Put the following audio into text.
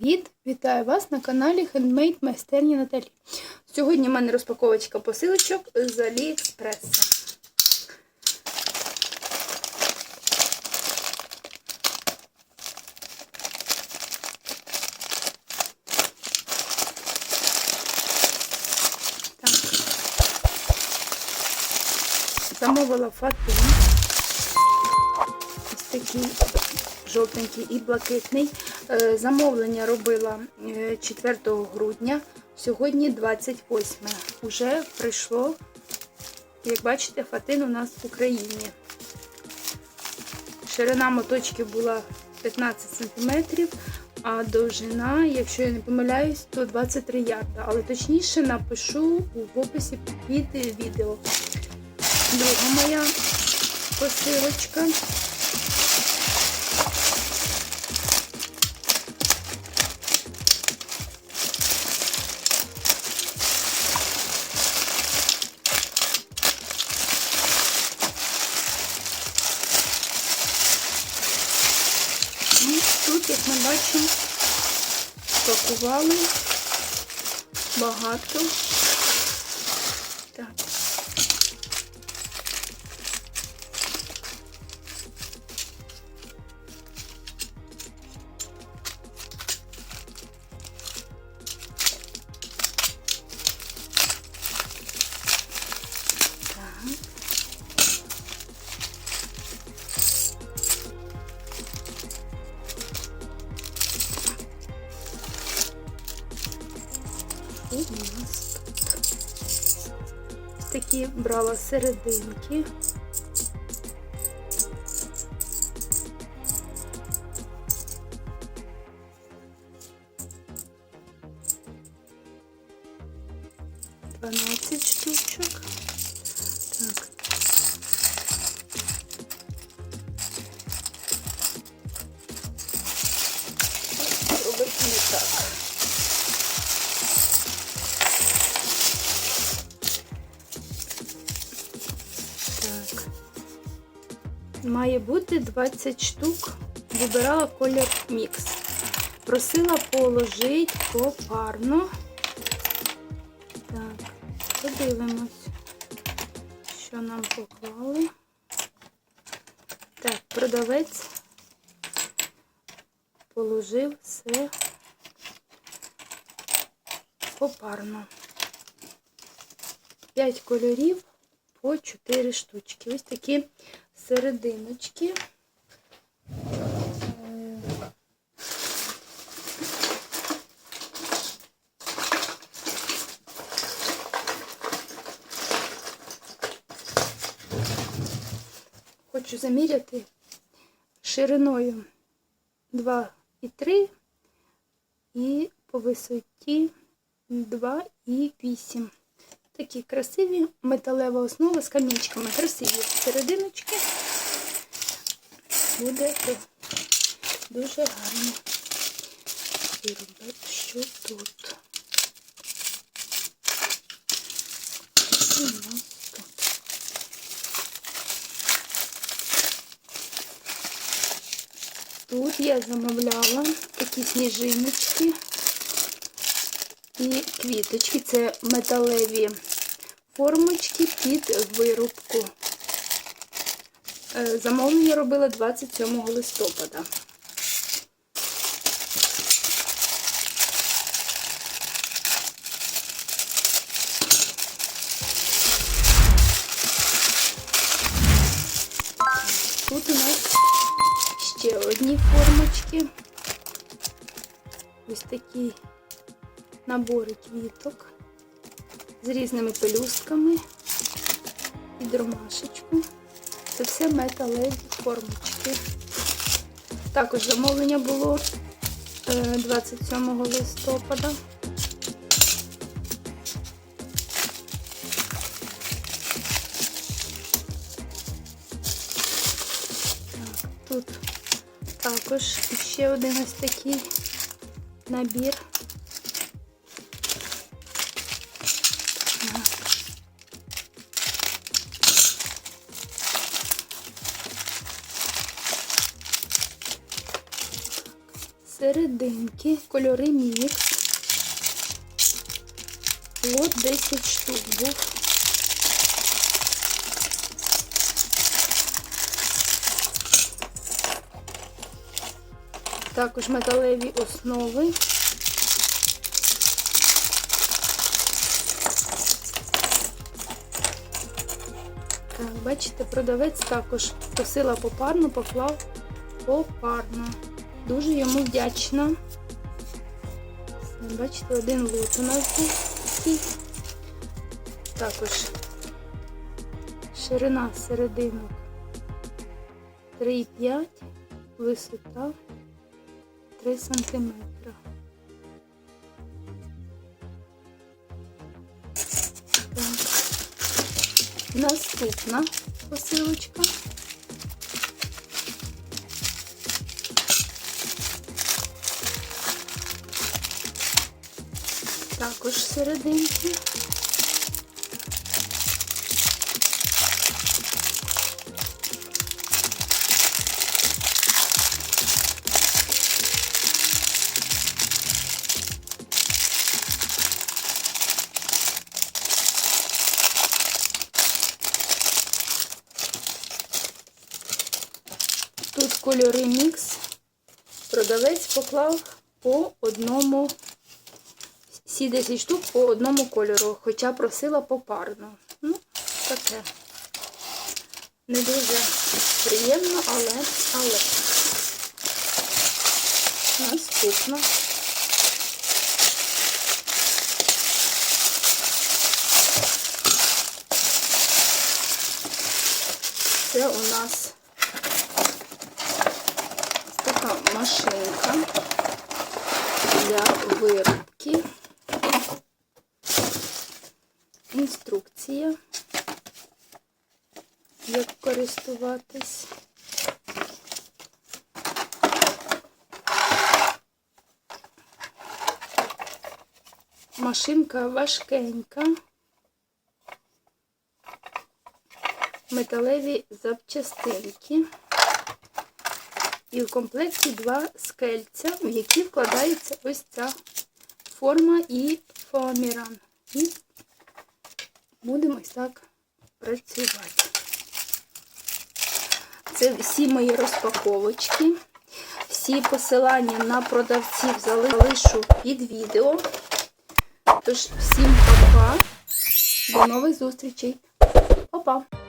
Привіт! Вітаю вас на каналі Handmade майстерні Наталі. Сьогодні в мене розпаковочка посилочок з Аліекспреса. Замовила фатин. Ось такий жовтенький і блакитний. Е, Замовлення робила е, 4 грудня, сьогодні 28. Уже прийшло, як бачите, фатин у нас в Україні. Ширина моточки була 15 см, а довжина, якщо я не помиляюсь, то 23 ярда. Але точніше напишу в описі під відео. Друга моя посилочка. Як пакували багато. Так. Такі брала серединки. Дванадцять штучок. Так. Так. Має бути 20 штук. Вибирала колір мікс. Просила положити попарно. Так, подивимось, що нам поклали. Так, продавець положив все попарно. 5 кольорів по 4 штучки. Ось такі серединочки. Хочу заміряти шириною 2,3 і по висоті 2,8. Такі красиві металева основа з камінчиками. Красиві серединочки. Буде дуже гарно. І ребят, що тут? У нас тут? Тут я замовляла такі сніжиночки і квіточки. Це металеві формочки під вирубку. Е, Замовлення робила 27 листопада. Тут у нас ще одні формочки. Ось такі набори квіток з різними пелюстками під ромашечку. Це все металеві формочки. Також замовлення було е, 27 листопада. Так, тут також ще один ось такий набір. Серединки, кольори мікс. Лот 10 штук був. Також металеві основи. Так, бачите, продавець також просила попарно, поклав попарно. Дуже йому вдячна. Бачите, один лот у нас був такий. Також ширина серединок 3,5, висота 3 сантиметра. Так. Наступна посилочка. Також серединки. Тут кольори мікс. Продавець поклав по одному, всі 10 штук по одному кольору, хоча просила попарно. Ну, таке. Не дуже приємно, але, але. Наступно. Це у нас така машинка для виробки. Інструкція, як користуватись. Машинка важкенька. Металеві запчастинки. І в комплекті два скельця, в які вкладається ось ця форма і фоаміран. І будемо ось так працювати. Це всі мої розпаковочки. Всі посилання на продавців залишу під відео. Тож, всім па-па. До нових зустрічей. Па-па!